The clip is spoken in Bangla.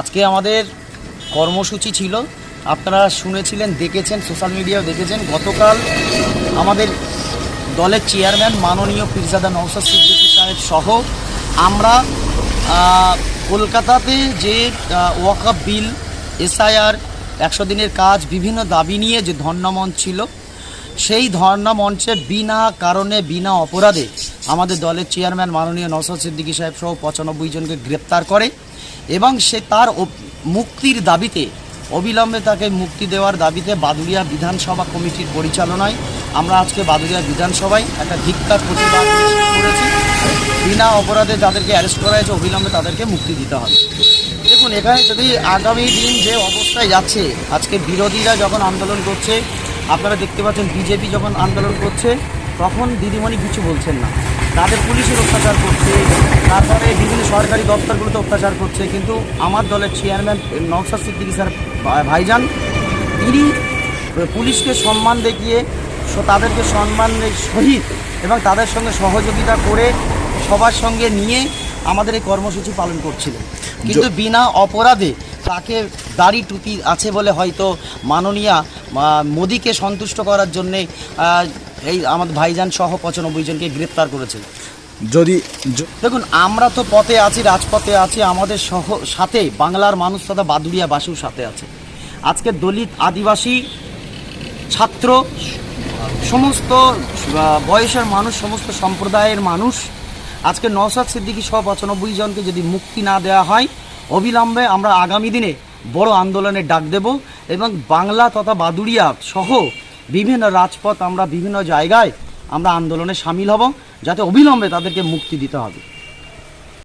আজকে আমাদের কর্মসূচি ছিল। আপনারা শুনেছিলেন, দেখেছেন, সোশ্যাল মিডিয়াও দেখেছেন, গতকাল আমাদের দলের চেয়ারম্যান মাননীয় পীরজাদা নৌসাদ সিদ্দিকী সাহেব সহ আমরা কলকাতাতে যে ওয়াকআপ বিল, এসআইআর, একশো দিনের কাজ, বিভিন্ন দাবি নিয়ে যে ধর্ণামঞ্চ ছিল, সেই ধর্ণা মঞ্চে বিনা কারণে, বিনা অপরাধে আমাদের দলের চেয়ারম্যান মাননীয় নওসাদ সিদ্দিকী সাহেব সহ পঁচানব্বই জনকে গ্রেপ্তার করে। এবং সে তার মুক্তির দাবিতে, অবিলম্বে তাকে মুক্তি দেওয়ার দাবিতে বাদুড়িয়া বিধানসভা কমিটির পরিচালনায় আমরা আজকে বাদুড়িয়া বিধানসভায় একটা ধিক্কার প্রতিবাদ করেছি। বিনা অপরাধে যাদেরকে অ্যারেস্ট করা হয়েছে, অবিলম্বে তাদেরকে মুক্তি দিতে হবে। দেখুন, এখানে যদি আগামী দিন যে অবস্থায় যাচ্ছে, আজকে বিরোধীরা যখন আন্দোলন করছে, আপনারা দেখতে পাচ্ছেন, বিজেপি যখন আন্দোলন করছে, তখন দিদিমণি কিছু বলছেন না। তাদের পুলিশের অত্যাচার করছে তারপরে বিভিন্ন সরকারি দপ্তরগুলোতে অত্যাচার করছে কিন্তু আমার দলের চেয়ারম্যান নকশা সিদ্দিকি স্যার ভাইজান তিনি পুলিশকে সম্মান দেখিয়ে তাদেরকে সম্মানের সহিত এবং তাদের সঙ্গে সহযোগিতা করে সবার সঙ্গে নিয়ে আমাদের এই কর্মসূচি পালন করছিলেন। কিন্তু বিনা অপরাধে তাকে দাড়ি টুপি আছে বলে হয়তো মাননীয়া মোদিকে সন্তুষ্ট করার জন্যে এই আমাদের ভাইজান সহ পঁচানব্বই জনকে গ্রেপ্তার করেছে। যদি দেখুন আমরা তো পথে আছি রাজপথে আছি আমাদের সহ সাথে বাংলার মানুষ তথা বাদুড়িয়া বাসীও সাথে আছে। আজকে দলিত আদিবাসী ছাত্র সমস্ত বয়সের মানুষ সমস্ত সম্প্রদায়ের মানুষ আজকে নওসাদ সিদ্দিকী সহ পঁচানব্বই জনকে যদি মুক্তি না দেওয়া হয় অবিলম্বে আমরা আগামী দিনে বড় আন্দোলনের ডাক দেব এবং বাংলা তথা বাদুড়িয়া সহ বিভিন্ন রাজপথ আমরা বিভিন্ন জায়গায় আমরা আন্দোলনে সামিল হব যাতে অবিলম্বে তাদেরকে মুক্তি দিতে হবে।